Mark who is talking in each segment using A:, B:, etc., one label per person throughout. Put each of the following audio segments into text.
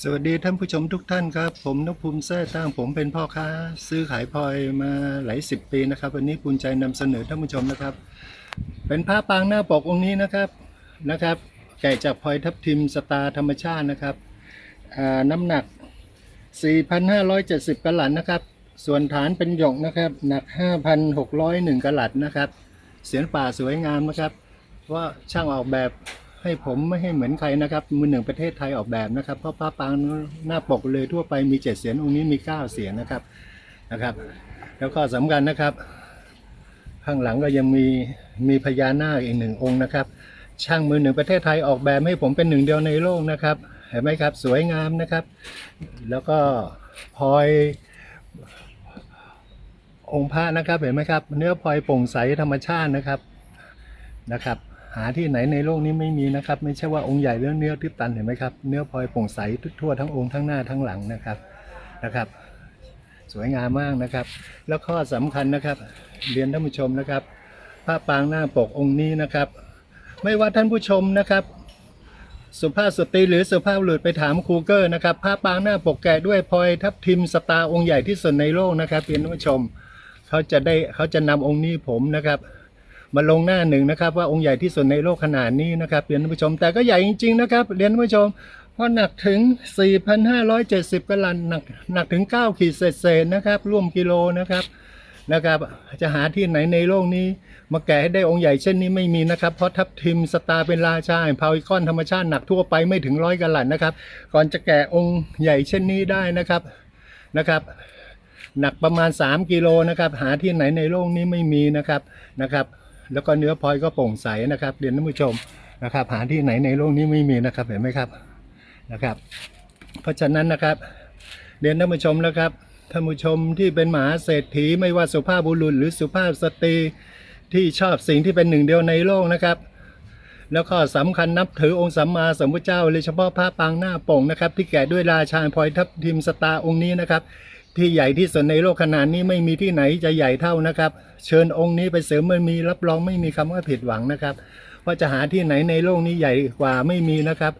A: สวัสดีท่านผู้ชมทุกท่านครับ ผมนพภูมิแท้ตั้งผมเป็นพ่อค้า ซื้อขายพลอยมาหลายสิบปีนะครับ วันนี้ภูมิใจนำเสนอท่านผู้ชมนะครับ เป็นผ้าปางหน้าปกองค์นี้นะครับนะครับ แกะจากพลอยทับทิมสตาร์ธรรมชาตินะครับอ่าน้ำหนัก 4,570กะลัดนะครับ ส่วนฐานเป็นหยกนะครับ หนัก 5,601กะลัดนะครับ เสียงป่าสวยงามนะครับ ว่าช่างออกแบบ ให้ผมไม่ให้เหมือนใครนะครับมือหนึ่งประเทศไทยออกแบบนะครับ เพราะพระปางหน้าปกเลยทั่วไปมีเจ็ดเสียงองค์นี้มีเก้าเสียงนะครับนะครับ แล้วก็สำคัญนะครับ ข้างหลังก็ยังมีมีพญานาคอีกหนึ่งองค์นะครับ ช่างมือหนึ่งประเทศไทยออกแบบให้ผมเป็นหนึ่งเดียวในโลกนะครับเห็นไหมครับสวยงามนะครับ แล้วก็พลอยองค์พระนะครับเห็นไหมครับ เนื้อพลอยโปร่งใสธรรมชาตินะครับนะครับ หาที่ไหนในโลกนี้ไม่มีนะครับ ไม่ใช่ว่าองค์ใหญ่เนื้อเนื้อทิพตันเห็นไหมครับ เนื้อพลอยโปร่งใสทั่วทั้งองค์ทั้งหน้าทั้งหลังนะครับนะครับ สวยงามมากนะครับ แล้วข้อสำคัญนะครับ เรียนท่านผู้ชมนะครับ พระปางหน้าปกองค์นี้นะครับ ไม่ว่าท่านผู้ชมนะครับสุภาพสตรีหรือสุภาพบุรุษไปถามครูเกอร์นะครับผ้าปางหน้าปกแกะด้วยพลอยทับทิมสตาองค์ใหญ่ที่สุดในโลกนะครับเรียนท่านผู้ชม เขาจะได้เขาจะนำองค์นี้ผมนะครับ มาลงหน้าหนึ่งนะครับว่าองค์ใหญ่ที่สุดในโลกขนาดนี้นะครับเรียนท่านผู้ชมแต่ก็ใหญ่จริงๆนะครับเรียนท่านผู้ชมเพราะหนักถึง 4,570กะลันหนักหนักถึง 9 ขีดเศษนะครับร่วมกิโลนะครับนะครับจะหาที่ไหนในโลกนี้ มาแกะให้ได้องค์ใหญ่เช่นนี้ไม่มีนะครับ เพราะทับทิมสตาร์เป็นราชาแห่งพาวิคอนธรรมชาติหนักทั่วไปไม่ถึงร้อยกะลันนะครับ ก่อนจะแกะองค์ใหญ่เช่นนี้ได้นะครับนะครับหนักประมาณ 3 กิโลนะครับ หาที่ไหนในโลกนี้ไม่มีนะครับนะครับ แล้วก็เนื้อพลอยก็โปร่งใสนะครับเรียนท่านผู้ชมนะครับหาที่ไหนในโลกนี้ไม่มีนะครับเห็นไหมครับนะครับ เพราะฉะนั้นนะครับ เรียนท่านผู้ชมนะครับท่านผู้ชมที่เป็นมหาเศรษฐีไม่ว่าสุภาพบุรุษหรือสุภาพสตรีที่ชอบสิ่งที่เป็นหนึ่งเดียวในโลกนะครับ แล้วก็สำคัญนับถือองค์สัมมาสัมพุทธเจ้าโดยเฉพาะพระปางหน้าโป่งนะครับ ที่แกะด้วยราชาพลอยทับทิมสตาองค์นี้นะครับ ที่ใหญ่ที่สุดในโลกขนาดนี้ไม่มีที่ไหนจะใหญ่เท่านะครับ เชิญองค์นี้ไปเสริมมันมีรับรองไม่มีคำว่าผิดหวังนะครับว่าจะหาที่ไหนในโลกนี้ใหญ่กว่าไม่มีนะครับ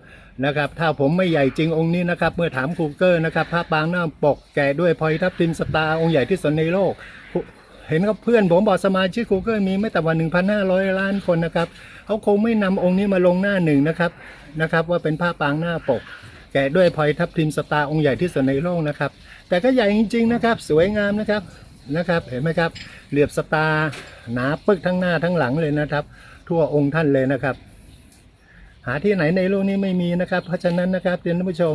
A: นะครับ ถ้าผมไม่ใหญ่จริงองค์นี้นะครับ เมื่อถามคูเกอร์นะครับพระปางหน้าปกแกะด้วยพลอยทับทิมสตาร์องค์ใหญ่ที่สุดในโลก เห็นกับเพื่อนผมบอกสมาชิกคูเกอร์มีไม่แต่วัน1,500 ล้านคนนะครับเขาคงไม่นำองค์นี้มาลงหน้าหนึ่งนะครับนะครับ ว่าเป็นผ้าปางหน้าปก แกะด้วยพลอยทับทิมสตาร์องค์ใหญ่ที่สุดในโลกนะครับ แต่ก็ใหญ่จริง ๆนะครับ สวยงามนะครับนะครับ เห็นไหมครับ เหลียบสตาร์หนาปึกทั้งหน้าทั้งหลังเลยนะครับ ทั่วองค์ท่านเลยนะครับ หาที่ไหนในโลกนี้ไม่มีนะครับ เพราะฉะนั้นนะครับท่านผู้ชม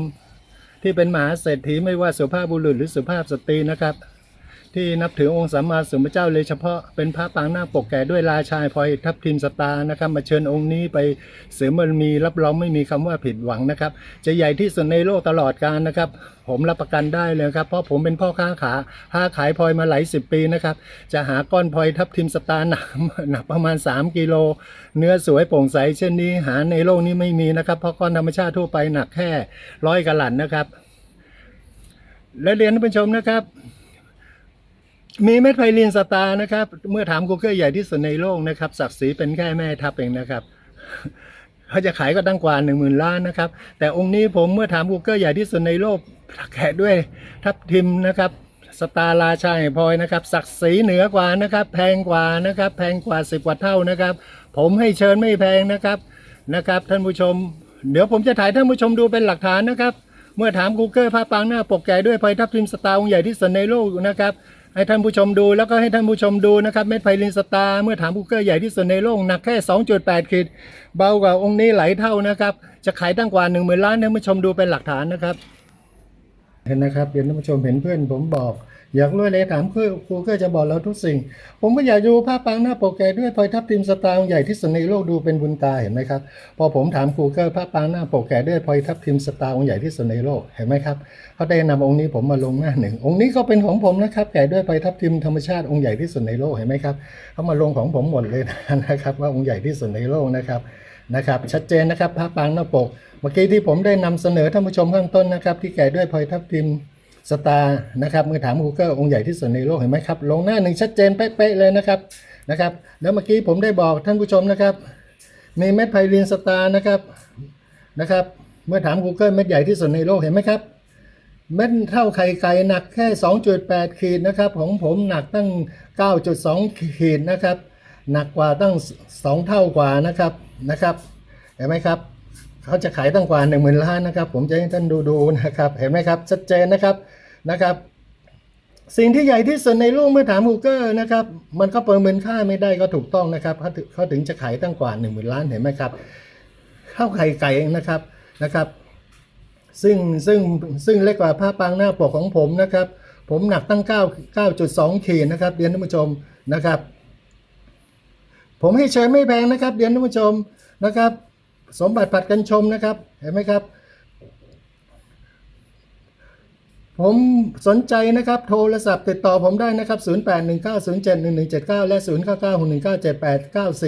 A: ที่เป็นมหาเศรษฐีไม่ว่าสุภาพบุรุษหรือสุภาพสตรีนะครับ ที่นับถือองค์สัมมาสัมพุทธเจ้าเลยเฉพาะเป็นพระปางหน้าปกแก่ด้วยราชาพลอยทับทิมสตาร์นะครับ มาเชิญองค์นี้ไปเสริมบารมีรับรองไม่มีคำว่าผิดหวังนะครับ จะใหญ่ที่สุดในโลกตลอดกาลนะครับ ผมรับประกันได้เลยครับ เพราะผมเป็นพ่อค้าขาค้าขายพลอยมาหลายสิบปีนะครับ จะหาก้อนพลอยทับทิมสตาร์หนักหนักประมาณ 3 กิโล เนื้อสวยโปร่งใสเช่นนี้หาในโลกนี้ไม่มีนะครับ เพราะก้อนธรรมชาติทั่วไปหนักแค่ร้อยกะลันนะครับ และเรียนท่านผู้ชมนะครับ มีเม็ดไพลินสตาร์นะครับ เมื่อถามกูเกอร์ใหญ่ที่สุดในโลกนะครับศักดิ์ศรีเป็นแค่แม่ทัพเองนะครับเขาจะขายก็ตั้งกว่าหนึ่งหมื่นล้านนะครับ แต่องค์นี้ผมเมื่อถามกูเกอร์ใหญ่ที่สุดในโลกแกด้วยทับทิมนะครับสตาร์ราชาแห่งพลอยนะครับศักดิ์ศรีเหนือกว่านะครับ แพงกว่านะครับ แพงกว่าสิบกว่าเท่านะครับ ผมให้เชิญไม่แพงนะครับนะครับ ท่านผู้ชม เดี๋ยวผมจะถ่ายท่านผู้ชมดูเป็นหลักฐานนะครับ เมื่อถาม Google พระปางหน้าปกแก่ด้วยพลอยทับทิมสตาร์องค์ใหญ่ที่สุดในโลกนะครับ ให้ท่านผู้ชมดูแล้วก็ให้ท่านผู้ชมดูนะครับเม็ดไพลินสตาร์เมื่อถามคูเกอร์ใหญ่ที่สุดในโลกหนักแค่ 2.8ขีดเบากว่าองค์นี้หลายเท่านะครับ จะขายตั้งกว่า1 0,000ล้านท่านผู้ชมดูเป็นหลักฐานนะครับ เห็นนะครับเดี๋ยวท่านผู้ชมเห็นเพื่อนผมบอก อยากรู้เลยถามคือครูก็จะบอกเราทุกสิ่ง ผมก็อยากดูภาพปางหน้าปกแกด้วยพลอยทับทิมสตาร์องค์ใหญ่ที่สุดในโลกดูเป็นบุญตาเห็นไหมครับ พอผมถามครูเกอร์ภาพปางหน้าปกแกด้วยพลอยทับทิมสตาร์องค์ใหญ่ที่สุดในโลกเห็นไหมครับเขาได้นำองค์นี้ผมมาลงหน้าหนึ่งองค์นี้ก็เป็นของผมนะครับแกด้วยพลอยทับทิมธรรมชาติองค์ใหญ่ที่สุดในโลกเห็นไหมครับเขามาลงของผมหมดเลยนะครับว่าองค์ใหญ่ที่สุดในโลกนะครับนะครับชัดเจนนะครับภาพปางหน้าปก เมื่อกี้ที่ผมได้นำเสนอท่านผู้ชมข้างต้นนะครับ ที่แกด้วยพลอยทับทิม สตาร์นะครับเมื่อถาม Google องค์ใหญ่ที่สุดในโลกเห็นไหมครับลงหน้าหนึ่งชัดเจนเป๊ะๆเลยนะครับนะครับ แล้วเมื่อกี้ผมได้บอกท่านผู้ชมนะครับ มีเม็ดไพลินสตาร์นะครับนะครับ เมื่อถาม Google เม็ดใหญ่ที่สุดในโลกเห็นไหมครับ เม็ดเท่าไข่ไก่หนักแค่ 2.8 ขีดนะครับของผมหนักตั้ง 9.2 ขีดนะครับหนักกว่าตั้ง 2 เท่ากว่านะครับนะครับเห็นไหมครับเขาจะขายตั้งกว่า1 0,000ล้านนะครับ ผมจะให้ท่านดูดูนะครับ เห็นไหมครับชัดเจนนะครับ นะครับ สิ่งที่ใหญ่ที่สุดในโลกเมื่อถาม Google นะครับ มันก็ประเมินค่าไม่ได้ก็ถูกต้องนะครับเขาถึงเขาถึงจะขายตั้งกว่า1 0,000ล้านเห็นไหมครับข้าวไข่ไก่เองนะครับนะครับซึ่งซึ่งซึ่งเล็กกว่าผ้าปางหน้าปกของผมนะครับ ผมหนักตั้ง 9 9.2ขีดนะครับเรียนท่านผู้ชมนะครับ ผมให้เชิญไม่แพงนะครับเรียนท่านผู้ชมนะครับ สมบัติผัดกันชมนะครับเห็นไหมครับ ผมสนใจนะครับ โทรศัพท์ติดต่อผมได้นะครับ 0819071179 และ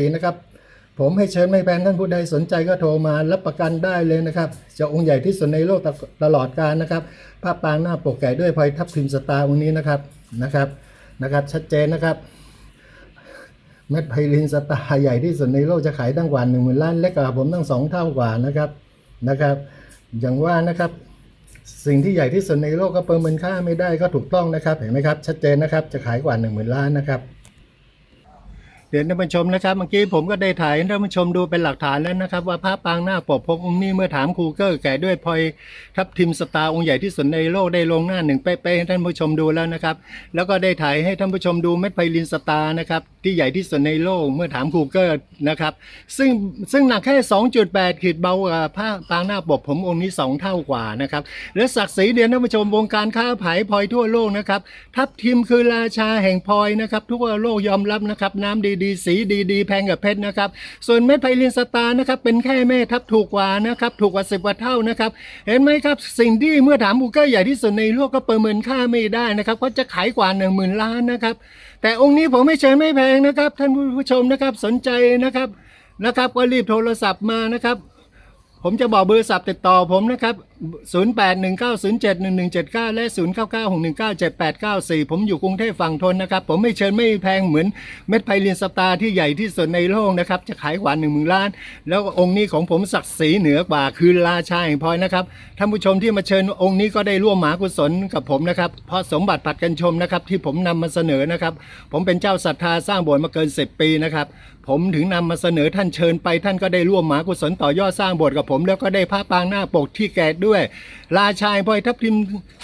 A: 0996197894 นะครับ ผมให้เชิญไม่แพงท่านผู้ใดสนใจก็โทรมารับประกันได้เลยนะครับจะองค์ใหญ่ที่สุดในโลกตลอดกาลนะครับภาพปางหน้าปกแก่ด้วยพลอยทับทิมสตาร์องค์นี้นะครับนะครับนะครับ ชัดเจนนะครับเม็ดไพลินสตาร์ใหญ่ที่สุดในโลกจะขายตั้งกว่าหนึ่งหมื่นล้านเล็กกว่าผมตั้งสองเท่ากว่านะครับนะครับ อย่างว่านะครับ สิ่งที่ใหญ่ที่สุดในโลกก็ประเมินค่าไม่ได้ก็ถูกต้องนะครับ เห็นไหมครับ ชัดเจนนะครับ จะขายกว่าหนึ่งหมื่นล้านนะครับ เดี๋ยวท่านผู้ชมนะครับเมื่อกี้ผมก็ได้ถ่ายให้ท่านผู้ชมดูเป็นหลักฐานแล้วนะครับ ว่าพระปางหน้าปกพบองค์นี้เมื่อถามครูเกอร์แก่ด้วยพลอยทับทิมสตาร์องค์ใหญ่ที่สุดในโลกได้ลงหน้าหนึ่งเป๊ะๆให้ท่านผู้ชมดูแล้วนะครับ แล้วก็ได้ถ่ายให้ท่านผู้ชมดูเม็ดไพลินสตาร์นะครับที่ใหญ่ที่สุดในโลกเมื่อถามครูเกอร์นะครับ ซึ่งซึ่งหนักแค่ 2.8 ขีดเบากว่าผ้าปางหน้าปกผมองค์นี้สองเท่ากว่านะครับและศักดิ์ศรีเดียนท่านผู้ชมวงการค้าขายพลอยทั่วโลกนะครับทับทิมคือราชาแห่งพลอยนะครับทั่วโลกยอมรับนะครับน้ำดีๆ สีดีๆ แพงกับเพชรนะครับ ส่วนเม็ดไพลินสตาร์นะครับ เป็นแค่แม่ทับถูกกว่านะครับ ถูกกว่าสิบกว่าเท่านะครับ เห็นไหมครับ สิ่งที่เมื่อถามบูเกอร์ใหญ่ที่สุดในโลกก็ประเมินค่าไม่ได้นะครับก็จะขายกว่า1 0,000ล้านนะครับ แต่องค์นี้ผมไม่เชิญไม่แพงนะครับ ท่านผู้ชมนะครับ สนใจนะครับนะครับก็รีบโทรศัพท์มานะครับ ผมจะบอกเบอร์ศัพท์ติดต่อผมนะครับ 0819071179 และ 0996197894 ผมอยู่กรุงเทพฝั่งทนนะครับ ผมไม่เชิญไม่แพงเหมือนเม็ดไพลินสตาร์ที่ใหญ่ที่สุดในโลกนะครับ จะขายกว่า1 0,000ล้าน แล้วองค์นี้ของผมศักดิ์ศรีเหนือกว่าคือราชาแห่งพลอยนะครับ ท่านผู้ชมที่มาเชิญองค์นี้ก็ได้ร่วมหมากุศลกับผมนะครับเพราะสมบัติผัดกันชมนะครับที่ผมนำมาเสนอนะครับ ผมเป็นเจ้าศรัทธาสร้างโบสถ์มาเกิน 10 ปีนะครับผมถึงนำมาเสนอท่านเชิญไปท่านก็ได้ร่วมหมากุศลต่อยอดสร้างโบสถ์กับผม แล้วก็ได้พระปางหน้าปกที่แกด้วยราชาแห่งพลอยทับทิม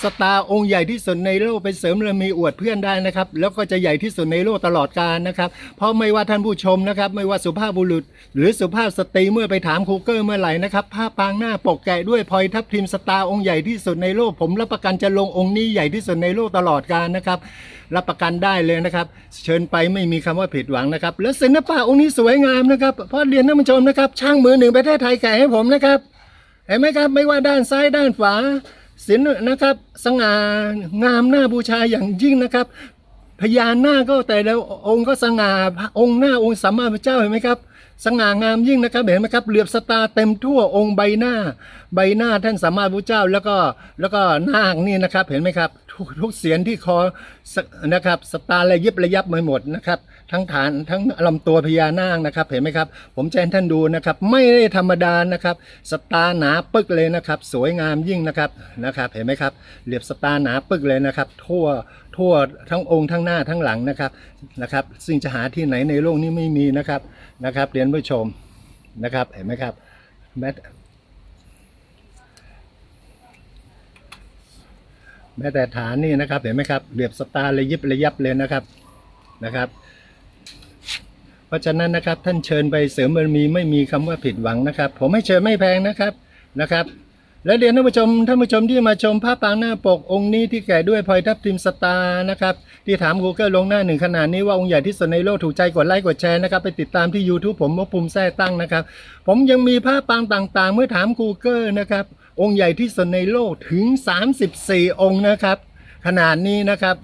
A: สตาร์องค์ใหญ่ที่สุดในโลกไปเสริมเรมีอวดเพื่อนได้นะครับ แล้วก็จะใหญ่ที่สุดในโลกตลอดกาลนะครับ เพราะไม่ว่าท่านผู้ชมนะครับ ไม่ว่าสุภาพบุรุษ หรือสุภาพสตรีเมื่อไปถามครูเกอร์เมื่อไหร่นะครับผ้าปางหน้าปกแกะด้วยพลอยทับทิมสตาร์องค์ใหญ่ที่สุดในโลกผมรับประกันจะลงองค์นี้ใหญ่ที่สุดในโลกตลอดกาลนะครับรับประกันได้เลยนะครับเชิญไปไม่มีคำว่าผิดหวังนะครับ และศิลปะองค์นี้สวยงามนะครับเพราะเรียนท่านผู้ชมนะครับ ช่างมือหนึ่งประเทศไทยแกะให้ผมนะครับ เห็นไหมครับไม่ว่าด้านซ้ายด้านขวาศิลป์นะครับสง่างามหน้าบูชาอย่างยิ่งนะครับ พญานาคก็แต่ละองค์ก็สง่าองค์หน้าองค์สัมมาพระเจ้าเห็นไหมครับสง่างามยิ่งนะครับเห็นไหมครับเหลือบสตาเต็มทั่วองค์ใบหน้า ใบหน้าท่านสัมมาพระเจ้าแล้วก็แล้วก็นาคนี่นะครับเห็นไหมครับทุกทุกเสียนที่คอนะครับสตาระยิบระยับไปหมดนะครับ ทั้งฐานทั้งลำตัวพญานาคนะครับ เห็นไหมครับ ผมแจะให้ท่านดูนะครับ ไม่ได้ธรรมดานะครับสตาร์หนาปึกเลยนะครับ สวยงามยิ่งนะครับนะครับ เห็นไหมครับเหลียบสตาร์หนาปึกเลยนะครับ ทั่วทั่วทั้งองค์ทั้งหน้าทั้งหลังนะครับนะครับ ซึ่งจะหาที่ไหนในโลกนี้ไม่มีนะครับนะครับเรียนผู้ชมนะครับเห็นไหมครับแม้แม้แต่ฐานนี่นะครับเห็นไหมครับเหลียบสตาร์ระยิบระยับเลยนะครับนะครับ เพราะฉะนั้นนะครับท่านเชิญไปเสริมบารมีไม่มีคำว่าผิดหวังนะครับ ผมให้เชิญไม่แพงนะครับนะครับ และเรียนท่านผู้ชมท่านผู้ชมที่มาชมภาพปางหน้าปกองค์นี้ที่แก่ด้วยพลอยทับทิมสตาร์นะครับที่ถาม Google ลงหน้าหนึ่งขนาดนี้ว่าองค์ใหญ่ที่สุดในโลกถูกใจกดไลค์กดแชร์นะครับไปติดตามที่ YouTube ผมมภูมิแท้ตั้งนะครับ ผมยังมีภาพปางต่างๆ เมื่อถาม Google นะครับองค์ใหญ่ที่สุดในโลกถึง 34 องค์นะครับขนาดนี้นะครับ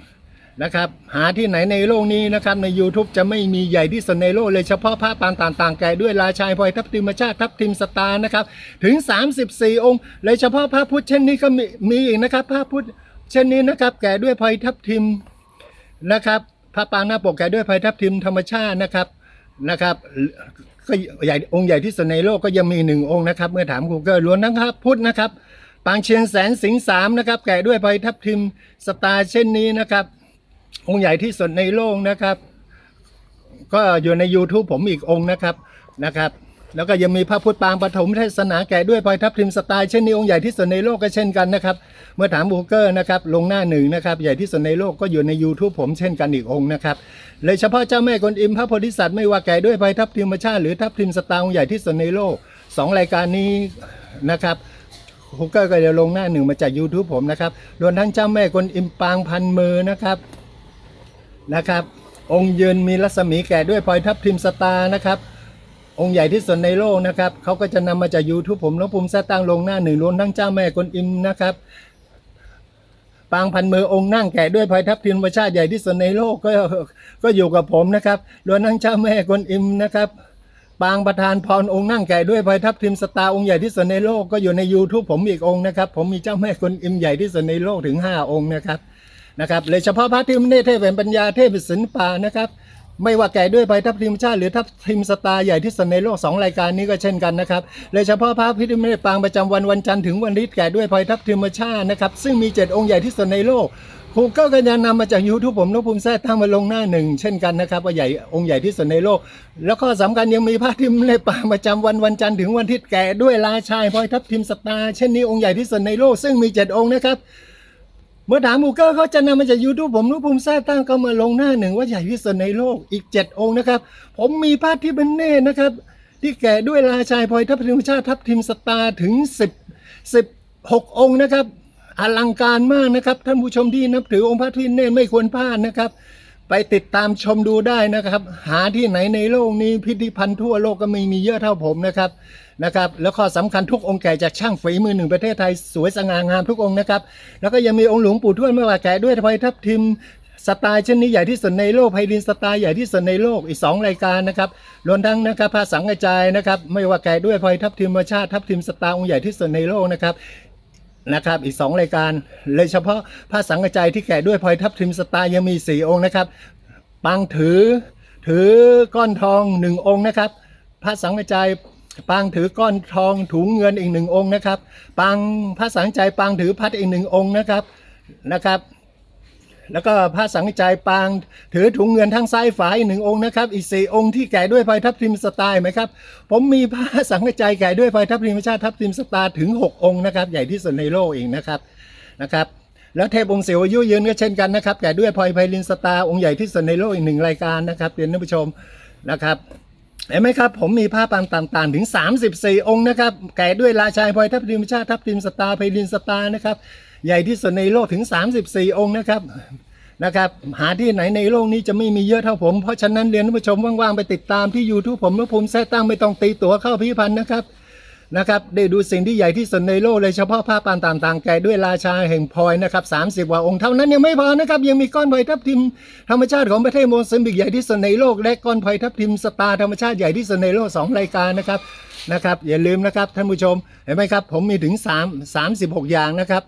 A: นะครับ หาที่ไหนในโลกนี้นะครับ ใน YouTube จะไม่มีใหญ่ที่สุดในโลกเลยเฉพาะพระปางต่างๆแก่ด้วยราชายพลอยทับทิมชาติทับทิมสตาร์นะครับ ถึง 34 องค์ เลยเฉพาะพระพุทธเช่นนี้ก็มีมีอีกนะครับพระพุทธเช่นนี้นะครับ แก่ด้วยพลอยทับทิมนะครับพระปางหน้าปกแก่ด้วยพลอยทับทิมธรรมชาตินะครับนะครับก็ใหญ่องค์ใหญ่ที่สุดในโลกก็ยังมีหนึ่งองค์นะครับ เมื่อถาม Google ล้วนทั้งครับพุทธนะครับ ปางเชียงแสนสิงสามนะครับ แกะด้วยพลอยทับทิมสตาร์เช่นนี้นะครับ องค์ใหญ่ที่สุดในโลกนะครับ ก็อยู่ใน YouTube ผมอีกองค์นะครับนะครับ แล้วก็ยังมีพระพุทธปางปฐมเทศนาแก่ด้วยพลอยทับทิมสไตล์เช่นนี้องค์ใหญ่ที่สุดในโลกก็เช่นกันนะครับ เมื่อถามบูเกอร์นะครับลงหน้าหนึ่งนะครับ ใหญ่ที่สุดในโลกก็อยู่ใน YouTube ผมเช่นกันอีกองค์นะครับเลยเฉพาะเจ้าแม่กวนอิมพระโพธิสัตว์ไม่ว่าแก่ด้วยพลอยทับทิมชาติหรือทับทิมสไตาร์องค์ใหญ่ที่สุดในโลกสองรายการนี้นะครับฮูเกอร์ก็จะลงหน้าหนึ่งมาจาก YouTube ผมนะครับรวมทั้งเจ้าแม่กวนอิมปางพันมือนะครับ นะครับ องค์ยืนมีรัศมีแก่ด้วยพลอยทับทิมสตาร์นะครับ องค์ใหญ่ที่สุดในโลกนะครับเขาก็จะนำมาจาก YouTube ผมแล้วภูมิแท้ตั้งลงหน้าหนึ่งรวมทั้งเจ้าแม่กวนอิมนะครับปางพันมือองค์นั่งแกะด้วยพลอยทับทิมธรรมชาติใหญ่ที่สุดในโลกก็ก็อยู่กับผมนะครับรวมทั้งเจ้าแม่กวนอิมนะครับปางประธานพรองค์นั่งแก่ด้วยพลอยทับทิมสตาร์องค์ใหญ่ที่สุดในโลกก็อยู่ใน YouTube ผมอีกองค์นะครับ ผมมีเจ้าแม่กวนอิมใหญ่ที่สุดในโลกถึง 5 องค์นะครับ นะครับเลยเฉพาะพระที่ไม่ได้เทพแห่งปัญญาเทพศิลปานะครับ ไม่ว่าแก่ด้วยพลอยทับทิมชาติหรือทับทิมสตาร์ใหญ่ที่สุดในโลกสองรายการนี้ก็เช่นกันนะครับเลยเฉพาะพระพิธีไม่ได้ปางประจำวันวันจันทร์ถึงวันอาทิตย์แก่ด้วยพลอยทับทิมชาตินะครับซึ่งมีเจ็ดองค์ใหญ่ที่สุดในโลกคูกิลก็จะนำมาจากยูทูบผมนพภูมิแท้ตั้งมาลงหน้าหนึ่งเช่นกันนะครับว่าใหญ่องค์ใหญ่ที่สุดในโลก แล้วก็สำคัญยังมีพระทิมในป่าประจำวันวันจันทร์ถึงวันทิตย์แก่ด้วยราชายพลอยทับทิมสตาร์เช่นนี้องค์ใหญ่ที่สุดในโลกซึ่งมีเจ็ดองค์นะครับ เมื่อถามกูเกิลเขาจะนำมาจากยูทูบผมนพภูมิแท้ตั้งก็มาลงหน้าหนึ่งว่าใหญ่ที่สุดในโลกอีกเจ็ดองค์นะครับ ผมมีพระที่เป็นเน่นะครับ ที่แก่ด้วยราชายพลอยทัพทิมชาติทัพทิมสตาร์ถึงสิบสิบหกองค์นะครับอลังการมากนะครับ ท่านผู้ชมที่นับถือองค์พระทินเน่ไม่ควรพลาดนะครับ ไปติดตามชมดูได้นะครับ หาที่ไหนในโลกนี้พิพิธภัณฑ์ทั่วโลกก็ไม่มีเยอะเท่าผมนะครับนะครับ แล้วข้อสำคัญทุกองค์แก่จากช่างฝีมือหนึ่งประเทศไทยสวยสง่างามทุกองค์นะครับ แล้วก็ยังมีองค์หลวงปู่ทวดไม่ว่าแก่ด้วยพลอยทับทิมสไตล์เช่นนี้ใหญ่ที่สุดในโลกไพลินสไตล์ใหญ่ที่สุดในโลกอีก 2 รายการนะครับรวมทั้งนะครับพระสังกระจายนะครับ ไม่ว่าแก่ด้วยพลอยทับทิมชาติทับทิมสไตาร์องค์ใหญ่ที่สุดในโลกนะครับ นะครับ อีก 2 รายการเลยเฉพาะพระสังกระจายที่แก่ด้วยพลอยทับทิมสตาร์ยังมี 4 องค์นะครับปางถือถือก้อนทองหนึ่งองค์นะครับพระสังกระจายปางถือก้อนทองถุงเงินอีกหนึ่งองค์นะครับปางพระสังกระจายปางถือพัดอีกหนึ่งองค์นะครับนะครับ แล้วก็พระสังฆจายปาง ถือถุงเงินทั้งซ้ายฝาอีกหนึ่งองค์นะครับ อีกสี่องค์ที่แก่ด้วยพลอยทับทิมสไตล์ไหมครับ ผมมีพระสังฆจายแก่ด้วยพลอยทับทิมชาติทับทิมสตาร์ถึง 6 องค์นะครับ ใหญ่ที่สุดในโลกเองนะครับนะครับแล้วเทพองค์เสียวอายุยืนก็เช่นกันนะครับแก่ด้วยพลอยไพลินสตาองค์ใหญ่ที่สุดในโลกอีกหนึ่งรายการนะครับเรียนท่านผู้ชมนะครับเห็นไหมครับ ผมมีผ้าปางต่างๆ ถึง 34 องค์นะครับ แก่ด้วยราชายพลอยทับทิมชาติทับทิมสตาไพลินสตานะครับ ใหญ่ที่สุดในโลกถึง 34 องค์นะครับนะครับ หาที่ไหนในโลกนี้จะไม่มีเยอะเท่าผม เพราะฉะนั้นเรียนท่านผู้ชมว่างๆ ไปติดตามที่ YouTube ผมและภูมิแท้ตั้งไม่ต้องตีตั๋วเข้าพิพิธภัณฑ์นะครับนะครับได้ดูสิ่งที่ใหญ่ที่สุดในโลกเลยเฉพาะผ้าปานต่างๆแก่ด้วยราชาแห่งพลอยนะครับ30กว่าองค์เท่านั้นยังไม่พอนะครับ ยังมีก้อนพลอยทับทิมธรรมชาติของประเทศโมซัมบิกใหญ่ที่สุดในโลก และก้อนพลอยทับทิมสตาร์ธรรมชาติใหญ่ที่สุดในโลกสองรายการนะครับนะครับอย่าลืมนะครับท่านผู้ชมเห็นไหมครับผมมีถึง 3 36 อย่างนะครับ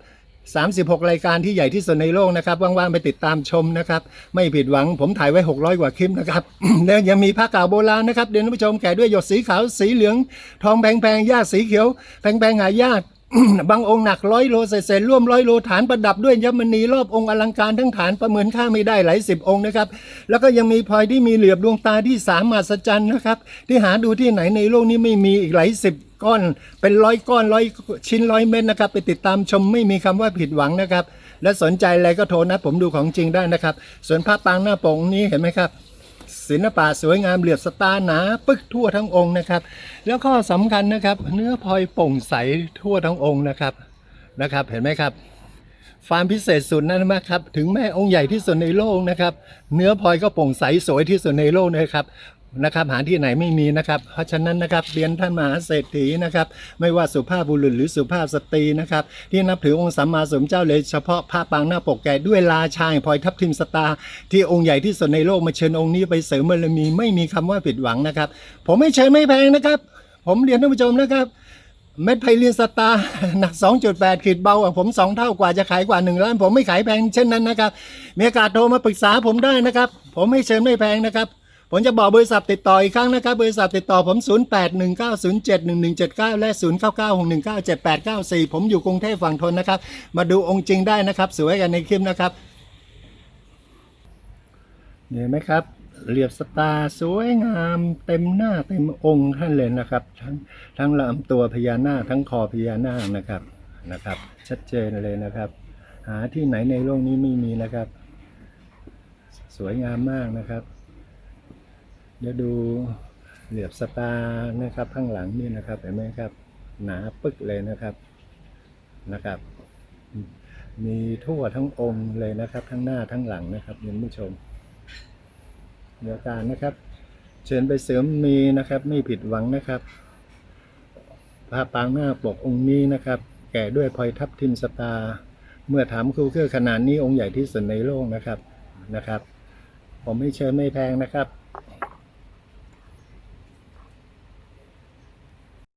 A: 36 รายการที่ใหญ่ที่สุดในโลกนะครับ ว่างๆ ไปติดตามชมนะครับ ไม่ผิดหวังผมถ่ายไว้ 600 กว่าคลิปนะครับ แล้วยังมีผ้าเก่าโบราณนะครับ เดี๋ยวท่านผู้ชมแก่ด้วยหยดสีขาวสีเหลือง ทองแพงๆหญ้าสีเขียว แพงๆหายากบางองค์หนักร้อยโลเศษร่วมร้อยโลฐานประดับด้วยยมณีรอบองค์อลังการทั้งฐานประเมินค่าไม่ได้หลายสิบองค์นะครับ แล้วก็ยังมีพลอยที่มีเหลือบดวงตาที่สามมหัศจรรย์นะครับ ที่หาดูที่ไหนในโลกนี้ไม่มีอีกหลายสิบ ก้อน เป็นร้อยก้อนร้อยชิ้นร้อยเม็ดนะครับ ไปติดตามชมไม่มีคำว่าผิดหวังนะครับ และสนใจอะไรก็โทรนัดผมดูของจริงได้นะครับส่วนภาพปางหน้าปกนี้เห็นไหมครับศิลปะสวยงามเหลือบสตาหนา ปึกทั่วทั้งองค์นะครับ แล้วก็สำคัญนะครับ เนื้อพลอยโปร่งใสทั่วทั้งองค์นะครับนะครับ เห็นไหมครับความพิเศษสุดนั่นนะครับ ถึงแม่องค์ใหญ่ที่สุดในโลกนะครับ เนื้อพลอยก็โปร่งใสสวยที่สุดในโลกนะครับ นะครับหาที่ไหนไม่มีนะครับ เพราะฉะนั้นนะครับเรียนท่านมหาเศรษฐีนะครับไม่ว่าสุภาพบุรุษหรือสุภาพสตรีนะครับที่นับถือองค์สัมมาสัมพุทธเจ้าเลยเฉพาะผ้าปางหน้าปกแก่ด้วยลาชายพลอยทับทิมสตา ที่องค์ใหญ่ที่สุดในโลกมาเชิญองค์นี้ไปเสริมบารมีไม่มีคำว่าผิดหวังนะครับ ผมไม่เชิญไม่แพงนะครับ ผมเรียนท่านผู้ชมนะครับเม็ดไพลินสตาร์หนัก 2.8ขีดเบากว่าผม 2 เท่ากว่าจะขายกว่า1ล้านผมไม่ขายแพงเช่นนั้นนะครับ มีโอกาสโทรมาปรึกษาผมได้นะครับ ผมไม่เชิญไม่แพงนะครับ ผมจะบอกบริษัทติดต่ออีกครั้งนะครับ บริษัทติดต่อผม 0819071179 และ 0991978894 ผมอยู่กรุงเทพฝั่งทนนะครับ มาดูองค์จริงได้นะครับ สวยกันในคลิปนะครับเห็นไหมครับเหลียบสตาร์สวยงามเต็มหน้าเต็มองค์ท่านเลยนะครับ ทั้งทั้งลำตัวพญานาคทั้งคอพญานาคนะครับนะครับ ชัดเจนเลยนะครับ หาที่ไหนในโลกนี้ไม่มีนะครับ สวยงามมากนะครับ เดี๋ยวดูเหลียบสตาร์นะครับข้างหลังนี่นะครับเห็นไหมครับ หนาปึกเลยนะครับนะครับ มีทั่วทั้งองค์เลยนะครับ ทั้งหน้าทั้งหลังนะครับคุณผู้ชมเดี๋ยวการนะครับ เชิญไปเสริมมีนะครับ ไม่ผิดหวังนะครับพระปางหน้าปกองค์นี้นะครับ แก่ด้วยพลอยทับทิมสตาร์เมื่อถามครูเครือขนาดนี้องค์ใหญ่ที่สุดในโลกนะครับนะครับ ผมไม่เชิญไม่แพงนะครับ